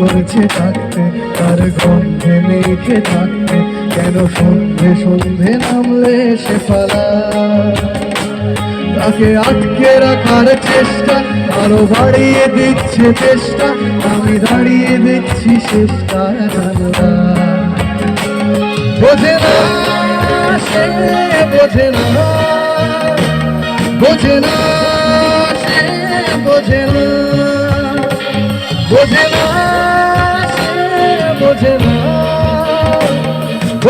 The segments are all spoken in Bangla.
করছে থাকতে, তার গন্ধে মেখে থাকতে, কেন সন্ধে সন্ধে নামলে সে পালা তাকে আটকে রাখার চেষ্টা, আরও বাড়িয়ে দিচ্ছে চেষ্টা, আমি দাঁড়িয়ে দেখছি চেষ্টা বোঝে না সে, বোঝে না। বোঝে না সে, বোঝে না। বোঝে না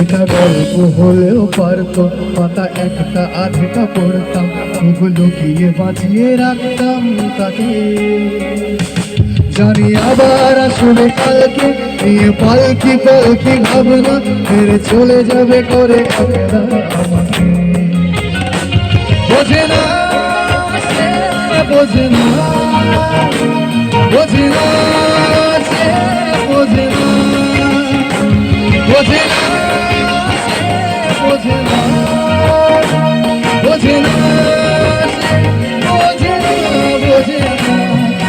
এটা গল্প হলেও পারতো, পাতা একটা আধেটা পড়তাম। ওগুলো গিয়ে বাঁচিয়ে রাখতাম তাকে। জানি আবার আসবে কালকে, নিয়ে পালকি পালকি ভাবনা, ফের চলে যাবে করে বোঝে না বোঝে না।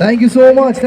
Thank you so much.